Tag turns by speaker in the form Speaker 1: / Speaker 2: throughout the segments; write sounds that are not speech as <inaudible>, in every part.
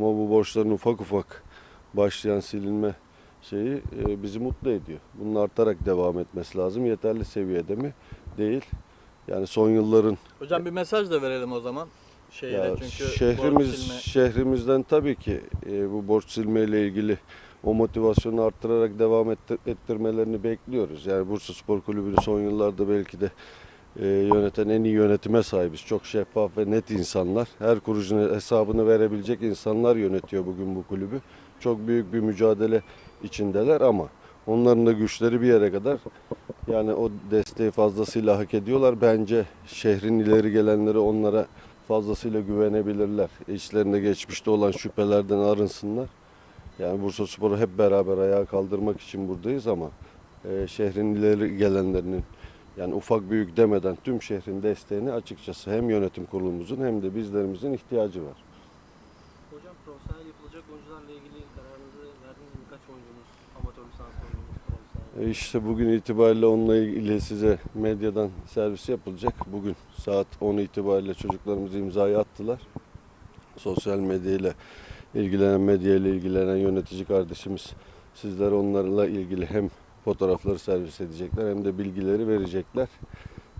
Speaker 1: Ama bu borçların ufak ufak başlayan silinme şeyi e, bizi mutlu ediyor. Bunun artarak devam etmesi lazım. Yeterli seviyede mi? Değil. Yani son yılların
Speaker 2: Hocam bir mesaj da verelim o zaman. Şehire
Speaker 1: ya
Speaker 2: çünkü
Speaker 1: şehrimiz
Speaker 2: borç silme-
Speaker 1: şehrimizden tabii ki e, bu borç silmeyle ilgili o motivasyonu arttırarak devam ettir- ettirmelerini bekliyoruz. Yani Bursa Spor Kulübü'nü son yıllarda belki de e, yöneten en iyi yönetime sahibiz. Çok şeffaf ve net insanlar. Her kuruşun hesabını verebilecek insanlar yönetiyor bugün bu kulübü. Çok büyük bir mücadele içindeler ama onların da güçleri bir yere kadar yani o desteği fazlasıyla hak ediyorlar. Bence şehrin ileri gelenleri onlara fazlasıyla güvenebilirler. İçlerinde geçmişte olan şüphelerden arınsınlar. Yani Bursa Spor'u hep beraber ayağa kaldırmak için buradayız ama e, şehrin ileri gelenlerinin yani ufak büyük demeden tüm şehrin desteğini açıkçası hem yönetim kurulumuzun hem de bizlerimizin ihtiyacı var.
Speaker 3: Hocam profesyonel yapılacak oyuncularla ilgili kararınızı verdiniz mi? Kaç oyuncunuz amatör lisans oyuncunuz profesyonel?
Speaker 1: E işte bugün itibariyle onunla ilgili size medyadan servis yapılacak. Bugün saat 10 itibariyle çocuklarımız imzayı attılar. Sosyal medyayla ilgilenen, medya ile ilgilenen yönetici kardeşimiz sizlere onlarla ilgili hem fotoğrafları servis edecekler hem de bilgileri verecekler.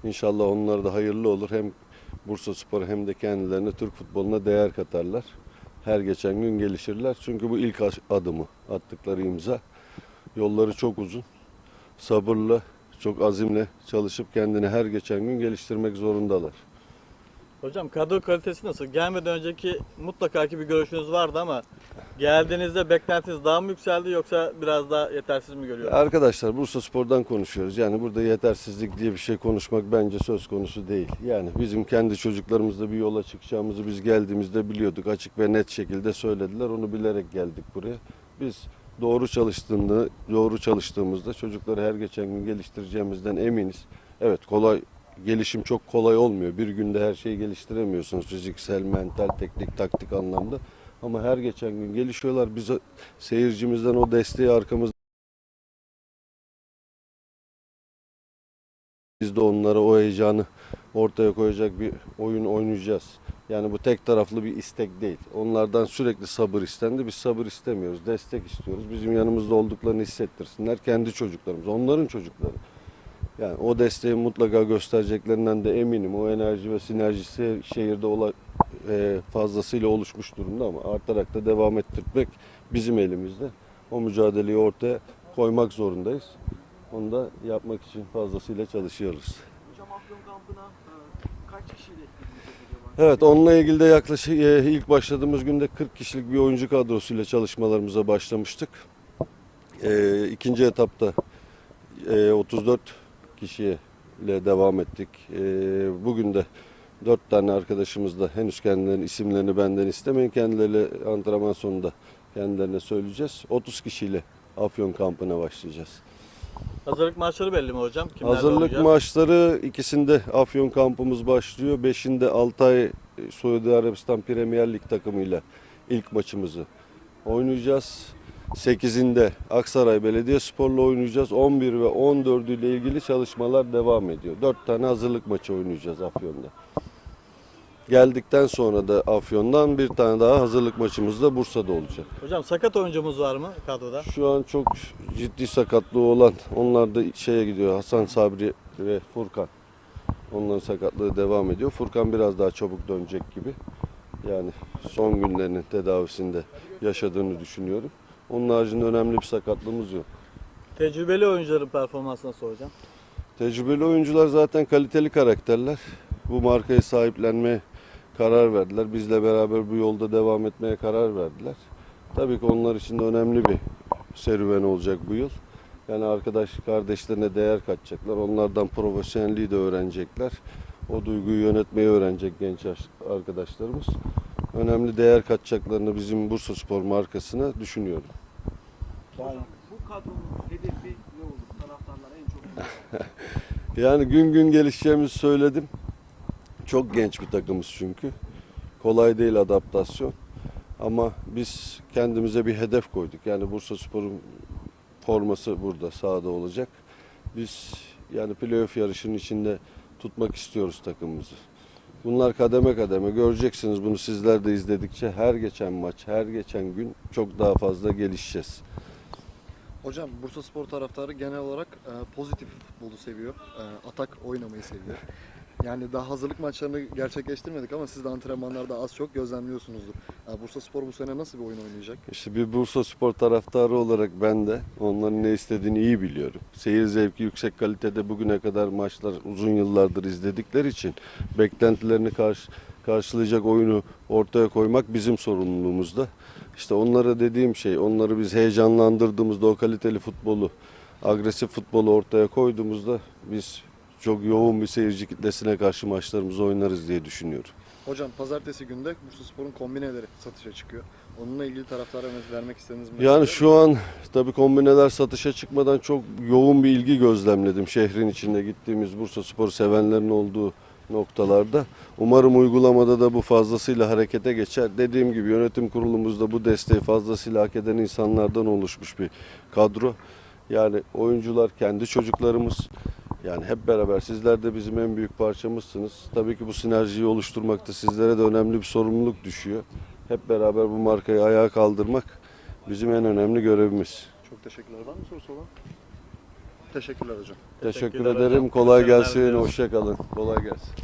Speaker 1: İnşallah onlar da hayırlı olur. Hem Bursa Spor hem de kendilerine Türk futboluna değer katarlar. Her geçen gün gelişirler. Çünkü bu ilk adımı attıkları imza. Yolları çok uzun sabırla, çok azimle çalışıp kendini her geçen gün geliştirmek zorundalar.
Speaker 2: Hocam kadro kalitesi nasıl? Gelmeden önceki mutlaka ki bir görüşünüz vardı ama geldiğinizde beklentiniz daha mı yükseldi yoksa biraz daha yetersiz mi görüyorsunuz?
Speaker 1: Arkadaşlar Bursa Spor'dan konuşuyoruz. Yani burada yetersizlik diye bir şey konuşmak bence söz konusu değil. Yani bizim kendi çocuklarımızla bir yola çıkacağımızı biz geldiğimizde biliyorduk. Açık ve net şekilde söylediler. Onu bilerek geldik buraya. Biz doğru çalıştığında, doğru çalıştığımızda çocukları her geçen gün geliştireceğimizden eminiz. Evet kolay gelişim çok kolay olmuyor. Bir günde her şeyi geliştiremiyorsunuz fiziksel, mental, teknik, taktik anlamda. Ama her geçen gün gelişiyorlar. Biz seyircimizden o desteği arkamızda biz de onlara o heyecanı ortaya koyacak bir oyun oynayacağız. Yani bu tek taraflı bir istek değil. Onlardan sürekli sabır istendi. Biz sabır istemiyoruz. Destek istiyoruz. Bizim yanımızda olduklarını hissettirsinler. Kendi çocuklarımız, onların çocukları. Yani o desteği mutlaka göstereceklerinden de eminim. O enerji ve sinerjisi şehirde ola, e, fazlasıyla oluşmuş durumda ama artarak da devam ettirmek bizim elimizde. O mücadeleyi ortaya koymak zorundayız. Onu da yapmak için fazlasıyla çalışıyoruz.
Speaker 3: Hocam Afyon kampına e, kaç kişiyle?
Speaker 1: Evet onunla ilgili de yaklaşık e, ilk başladığımız günde 40 kişilik bir oyuncu kadrosuyla çalışmalarımıza başlamıştık. E, ikinci etapta e, 34 kişiyle devam ettik. E, bugün de 4 tane arkadaşımız da henüz kendilerinin isimlerini benden istemeyin. Kendileri antrenman sonunda kendilerine söyleyeceğiz. 30 kişiyle Afyon kampına başlayacağız.
Speaker 2: Hazırlık maçları belli mi hocam? Kimlerle
Speaker 1: Hazırlık
Speaker 2: oynayacağız?
Speaker 1: maçları ikisinde Afyon kampımız başlıyor. Beşinde Altay e, Suudi Arabistan Premier Lig takımıyla ilk maçımızı oynayacağız. 8'inde Aksaray Belediyespor'la oynayacağız. 11 ve 14 ile ilgili çalışmalar devam ediyor. 4 tane hazırlık maçı oynayacağız Afyon'da. Geldikten sonra da Afyon'dan bir tane daha hazırlık maçımız da Bursa'da olacak.
Speaker 2: Hocam sakat oyuncumuz var mı kadroda?
Speaker 1: Şu an çok ciddi sakatlığı olan onlar da şeye gidiyor Hasan Sabri ve Furkan. Onların sakatlığı devam ediyor. Furkan biraz daha çabuk dönecek gibi. Yani son günlerinin tedavisinde yaşadığını düşünüyorum. Onun haricinde önemli bir sakatlığımız yok.
Speaker 2: Tecrübeli oyuncuların performansı nasıl hocam?
Speaker 1: Tecrübeli oyuncular zaten kaliteli karakterler. Bu markayı sahiplenmeye karar verdiler. Bizle beraber bu yolda devam etmeye karar verdiler. Tabii ki onlar için de önemli bir serüven olacak bu yıl. Yani arkadaş kardeşlerine değer katacaklar. Onlardan profesyonelliği de öğrenecekler. O duyguyu yönetmeyi öğrenecek genç arkadaşlarımız. Önemli değer katacaklarını bizim Bursa Spor markasına düşünüyorum.
Speaker 3: Bu kadronun hedefi ne olur? Taraftarlar en çok <laughs>
Speaker 1: Yani gün gün gelişeceğimizi söyledim. Çok genç bir takımız çünkü. Kolay değil adaptasyon. Ama biz kendimize bir hedef koyduk. Yani Bursa Spor'un forması burada sahada olacak. Biz yani playoff yarışının içinde tutmak istiyoruz takımımızı. Bunlar kademe kademe göreceksiniz bunu sizler de izledikçe her geçen maç, her geçen gün çok daha fazla gelişeceğiz.
Speaker 4: Hocam Bursa Spor taraftarı genel olarak e, pozitif futbolu seviyor. E, atak oynamayı seviyor. <laughs> Yani daha hazırlık maçlarını gerçekleştirmedik ama siz de antrenmanlarda az çok gözlemliyorsunuzdur. E, Bursa Spor bu sene nasıl bir oyun oynayacak?
Speaker 1: İşte bir Bursa Spor taraftarı olarak ben de onların ne istediğini iyi biliyorum. Seyir zevki yüksek kalitede bugüne kadar maçlar uzun yıllardır izledikleri için beklentilerini karşı, karşılayacak oyunu ortaya koymak bizim sorumluluğumuzda. İşte onlara dediğim şey, onları biz heyecanlandırdığımızda o kaliteli futbolu, agresif futbolu ortaya koyduğumuzda biz çok yoğun bir seyirci kitlesine karşı maçlarımızı oynarız diye düşünüyorum.
Speaker 4: Hocam pazartesi günde Bursa Spor'un kombineleri satışa çıkıyor. Onunla ilgili taraftara vermek istediğiniz var
Speaker 1: Yani şu an tabii kombineler satışa çıkmadan çok yoğun bir ilgi gözlemledim şehrin içinde gittiğimiz Bursa Spor sevenlerin olduğu noktalarda. Umarım uygulamada da bu fazlasıyla harekete geçer. Dediğim gibi yönetim kurulumuzda bu desteği fazlasıyla hak eden insanlardan oluşmuş bir kadro. Yani oyuncular kendi çocuklarımız. Yani hep beraber sizler de bizim en büyük parçamızsınız. Tabii ki bu sinerjiyi oluşturmakta sizlere de önemli bir sorumluluk düşüyor. Hep beraber bu markayı ayağa kaldırmak bizim en önemli görevimiz.
Speaker 4: Çok teşekkürler. Var mı sorusu olan? Teşekkürler hocam.
Speaker 1: Teşekkür
Speaker 2: Teşekkürler
Speaker 1: ederim.
Speaker 2: hocam.
Speaker 1: Kolay gelsin.
Speaker 2: diliyoruz.
Speaker 1: Hoşça kalın. Kolay gelsin.